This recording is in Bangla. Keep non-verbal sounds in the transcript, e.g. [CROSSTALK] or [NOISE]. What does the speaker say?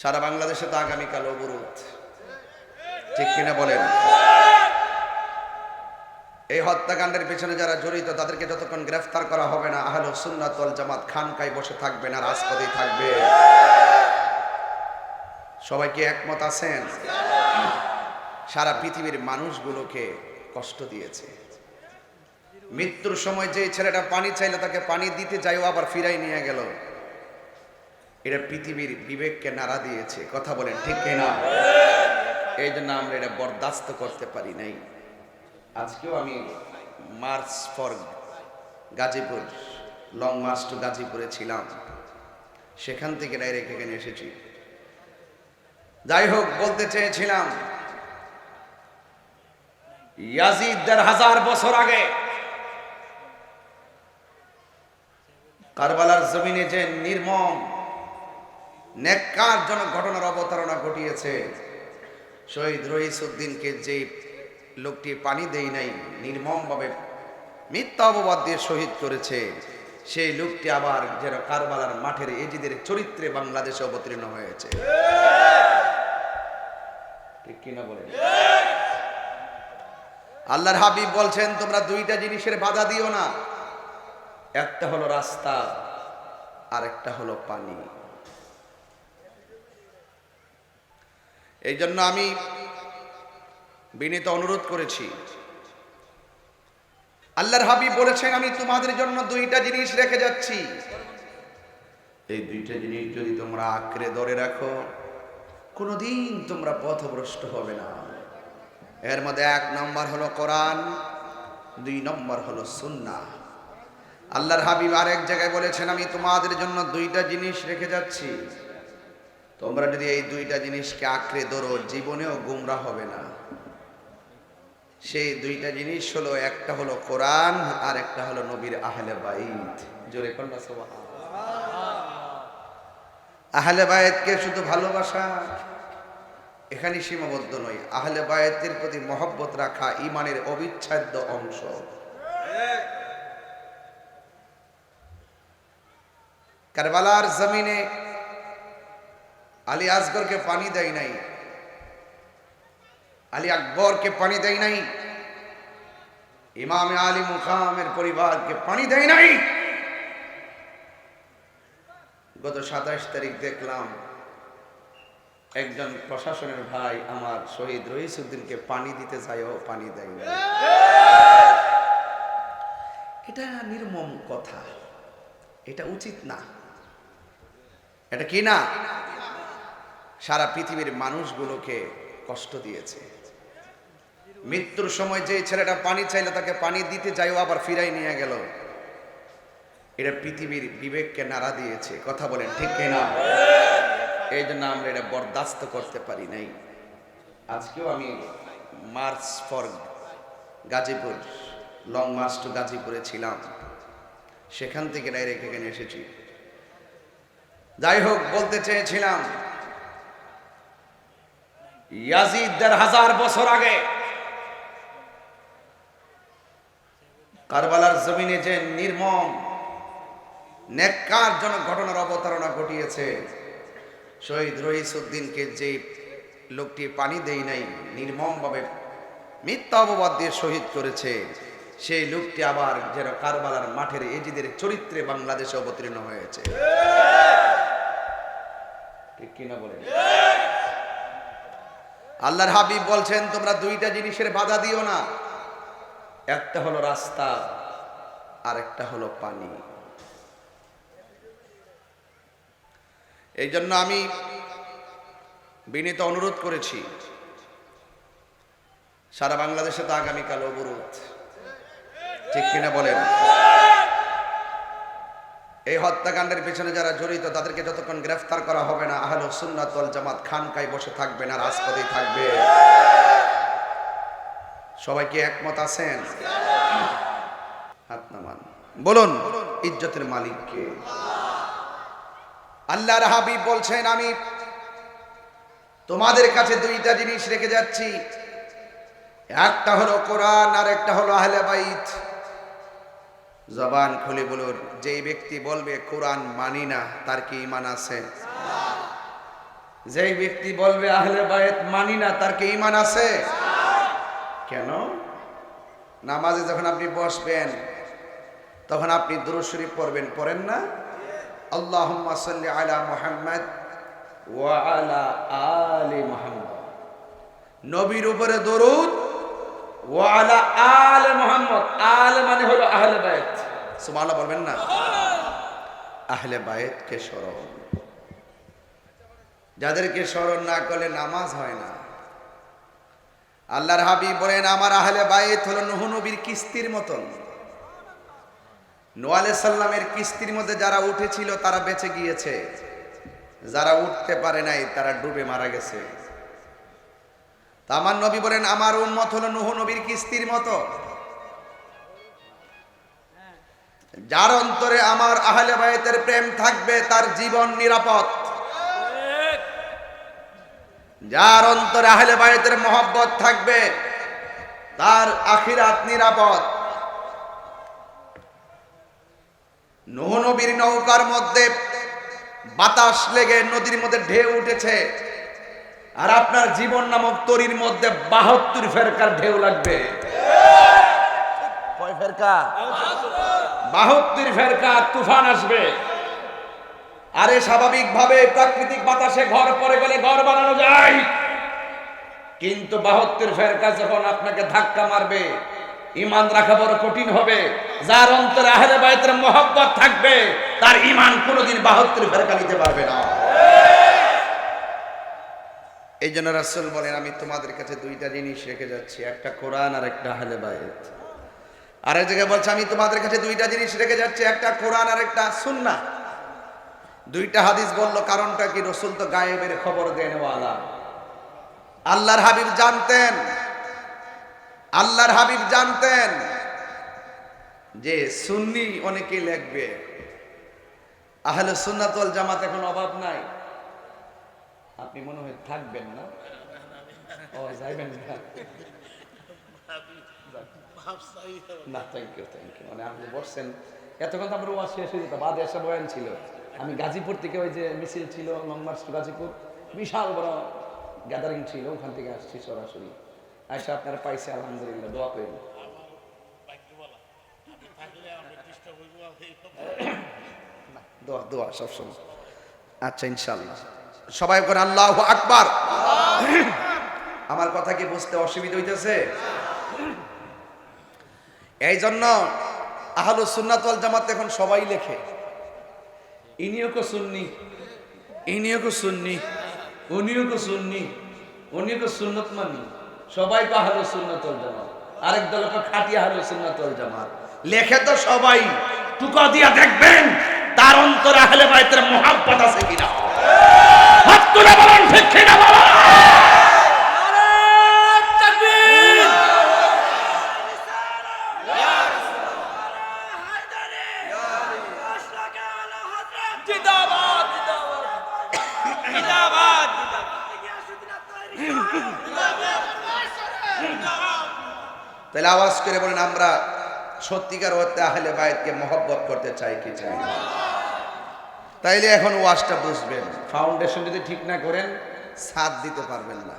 সারা বাংলাদেশে তো আগামীকাল অবরোধ। ঠিক কিনা বলেন? এই হত্যাকাণ্ডের পেছনে যারা জড়িত, তাদেরকে যতক্ষণ গ্রেফতার করা হবে না, আহল সুন্নাতল জামাত খানকায় বসে থাকবে না রাজপথেই থাকবে। সবাই কি একমত আছেন? সারা পৃথিবীর মানুষগুলোকে কষ্ট দিয়েছে। মৃত্যুর সময় যে ছেলেটা পানি চাইলে, তাকে পানি দিতে যাইও, আবার ফিরাই নিয়ে গেল। এটা পৃথিবীর বিবেককে নাড়া দিয়েছে। কথা বলেন ঠিক কিনা? এই জন্য আমরা এটা বরদাস্ত করতে পারি নাই। আজকেও আমি march for Gazipur, long march to গাজীপুরে ছিলাম। সেখান থেকে ডাইরেক্ট এখানে এসেছি। যাই হোক, বলতে চেয়েছিলাম ইয়াজিদ দেড় হাজার বছর আগে কারবালার জমিনে যে নির্মম নেককারজনক ঘটনার অবতারণা ঘটিয়েছে। শহীদ রহিসুদ্দিনকে যে লোকটি পানি দেই নাই, নির্মমভাবে মিথ্যা অপবাদ দিয়ে শহীদ করেছে, সেই লোকটি আবার যেন কারবালার মাঠের এজিদের চরিত্রে বাংলাদেশে অবতীর্ণ হয়েছে। ঠিক আল্লাহর হাবিব বলছেন, তোমরা দুইটা জিনিসের বাধা দিও না। একটা হলো রাস্তা আর একটা হলো পানি। এই জন্য আমি বিনীত অনুরোধ করেছি। আল্লাহর হাবিব বলেছেন, আমি তোমাদের জন্য দুইটা জিনিস রেখে যাচ্ছি। এই দুইটা জিনিস যদি তোমরা আঁকড়ে ধরে রাখো, কোনোদিন তোমরা পথভ্রষ্ট হবে না। এর মধ্যে এক নম্বর হলো কোরআন, দুই নম্বর হলো সুন্না আল্লাহর হাবিব আরেক জায়গায় বলেছেন, আমি তোমাদের জন্য দুইটা জিনিস রেখে যাচ্ছি। তোমরা যদি এই দুইটা জিনিসকে আঁকড়ে ধরো, জীবনেও গুমরা হবে না। সেই দুইটা জিনিস হলো, একটা হলো কোরআন আর একটা হলো নবীর আহলে বাইত। জোরে কন্যা আহলে বায়েতকে শুধু ভালোবাসা? এখানে সীমাবদ্ধ নয় আহলে বায়েতের প্রতি মহব্বত রাখা ইমানের অবিচ্ছেদ্য অংশ। কারবালার জমিনে আলী আসগরকে পানি দেয় নাই। আলী আকবরকে পানি দেয় নাই। ইমামে আলী মুখামের পরিবারকে পানি দেয় নাই। গত সাতাশ তারিখ দেখলাম, একজন প্রশাসনের ভাই আমার শহীদ রহিসুদ্দিনকে পানি দিতে চাইও পানি দেয় না এটা নির্মম কথা। এটা উচিত না। এটা কি না? সারা পৃথিবীর মানুষগুলোকে কষ্ট দিয়েছে। মৃত্যুর সময় যে ছেলেটা পানি চাইলো, তাকে পানি দিতে যাইও, আবার ফিরাই নিয়ে গেল। এটা পৃথিবীর বিবেককে নাড়া দিয়েছে। কথা বলেন, ঠিক কিনা? এই জন্য আমরা এটা বরদাস্ত করতে পারি নাই। আজকেও আমি march for Gazipur, long march to গাজীপুরে ছিলাম। সেখান থেকে ডাইরেক্ট এখানে এসেছি। যাই হোক, বলতে চেয়েছিলাম ইয়াজিদ দেড় হাজার বছর আগে কারবালার জমিনে যে নির্মম, নেককারজনক ঘটনার অবতারণা ঘটিয়েছে, শহীদ রহিসুদ্দিনকে যে লোকটি পানি দেই নাই, নির্মমভাবে মিথ্যা অপবাদ দিয়ে শহীদ করেছে, সেই লোকটি আবার যেন কারবালার মাঠের এজিদের চরিত্রে বাংলাদেশে অবতীর্ণ হয়েছে। ঠিক কিনা বলেন? আল্লাহর হাবিব বলছেন, তোমরা দুইটা জিনিসের বাধা দিও না। একটা হলো রাস্তা আর একটা হলো পানি। এই জন্য আমি বিনীত অনুরোধ করেছি, সারা বাংলাদেশে তো আগামীকাল অবরোধ। ঠিক কিনা বলেন? এই হত্যাকাণ্ডের পেছনে যারা জড়িত, তাদেরকে যতক্ষণ গ্রেফতার করা হবে না, আহল সুন্নাতল জামাত খানকায় বসে থাকবে না, রাজপথেই থাকবে। সবাই কি একমত আছেন? বলুন, ইজ্জতের মালিককে আল্লাহর হাবিব বলছেন, আমি তোমাদের কাছে দুইটা জিনিস রেখে যাচ্ছি। একটা হলো কোরআন আর একটা হলো আহলে বাইত। জবান খুলে বলুন, যেই ব্যক্তি বলবে, কোরআন মানি না, তার কি ইমান আছে? যেই ব্যক্তি বলবে, আহলে বায়েত মানি না, তার কি ইমান আছে? কেন? নামাজে যখন আপনি বসবেন, তখন আপনি দুরূদ শরীফ পড়বেন, পড়েন না? আল্লাহুম্মা সাল্লি আলা মুহাম্মদ ওয়া আলা আলি মুহাম্মদ। নবীর উপরে দরুদ ওয়া আলা মুহাম্মদ। আলে মানে হলো আহলে বায়েত সুবহানাল্লাহ বলবেন না। আহলে বায়েতকে স্মরণ যাদেরকে স্মরণ না করলে নামাজ হয় না। আল্লাহর হাবিব বলেন, আমার আহলে বাইত হলো নুহ নবীর কিস্তির মতন। নোয়ালে সাল্লামের কিস্তির মধ্যে যারা উঠেছিল, তারা বেঁচে গিয়েছে। যারা উঠতে পারে নাই, তারা ডুবে মারা গেছে। আমার নবী বলেন, আমার উন্মত হলো নুহ নবীর কিস্তির মতো। যার অন্তরে আমার আহলে বাইতের প্রেম থাকবে, তার জীবন নিরাপদ। যার অন্তরে আহলে বাইতের মহব্বত থাকবে, তার আখিরাত নিরাপদ। নূহ নবীর নৌকার মধ্যে বাতাস লেগে নদীর মধ্যে ঢেউ উঠেছে, আর আপনার জীবন নামক তরির মধ্যে বাহাত্তর ফেরকার ঢেউ লাগবে। ফেরকা? বাহাত্তর ফেরকা তুফান আসবে। আরে স্বাভাবিকভাবে প্রাকৃতিক বাতাসে ঘর পরে গেলে ঘর বানানো যায়। কিন্তু বাহাত্তর ফেরকা যখন আপনাকে ধাক্কা মারবে ইমান রাখা বড় কঠিন হবে। যার অন্তরে আহলে বাইতের মোহব্বত থাকবে, তার ইমান কোনোদিন বাহাত্তর ফেরকা নিতে পারবে না। এই জন্য রাসূল বলেন, আমি তোমাদের কাছে দুইটা জিনিস রেখে যাচ্ছি, একটা কোরআন আর একটা আহলে বাইত। আর এক জায়গায় বলছে, আমি তোমাদের কাছে দুইটা জিনিস রেখে যাচ্ছি, একটা কোরআন আর একটা সুন্নাহ। দুইটা হাদিস বলল, কারণটা কি? রসুল তো গায়েবের খবর দেন আল্লাহর হাবিব জানতেন, আল্লাহর হাবিব জানতেন যে সুন্নি অনেকে লেখবে। আহলে সুন্নাতল জামাত এখন অভাব নাই। আপনি মনে হয় থাকবেন না? ও, যাইবেন না। না থ্যাংক ইউ থ্যাংক ইউ মানে আপনি বসছেন। এতক্ষণ তো আমার ওয়াজ শেষ হয়ে যেত বাদে এসে বয়ান ছিল। আমি গাজীপুর থেকে ওই যে মিছিল ছিল লং মার্চ টু গাজীপুর বিশাল বড় গ্যাদারিং ছিল ওখান থেকে আসছি সরাসরি। আয়সা আপনারা পাইছে আলহামদুলিল্লাহ দোয়া করেন। [COUGHS] দোয়া দোয়া সবসময়। আচ্ছা ইনশাল্লাহ সবাই করে আল্লাহ আকবার। [COUGHS] আমার কথা কি বুঝতে অসুবিধা হইতেছে? এই জন্য আহলু সুন্নাতল জামাত এখন সবাই লেখে। ইনিও কো সুন্নি, ইনিও কো সুন্নি, উনিও কো সুন্নি, উনিও কো সুন্নত মানি। সবাই তো আহলু সুন্নাতল জামাত, আরেক দল কো খাটি আহলু সুন্নাতল জামাত। লেখে তো সবাই টুকা দিয়া দেখবেন, তার অন্তর আহলে বাইতের মোহাব্বত আছে কিনা। হাত তুলে বলুন, ঠিক কিনা বলুন? তাহলে আওয়াজ করে বলেন, আমরা সত্যিকার অর্থে আহলে বাইতকে মহব্বত করতে চাই কি চাই তাইলে এখন ওয়াজটা বুঝবেন। ফাউন্ডেশন যদি ঠিক না করেন, সাথ দিতে পারবেন না।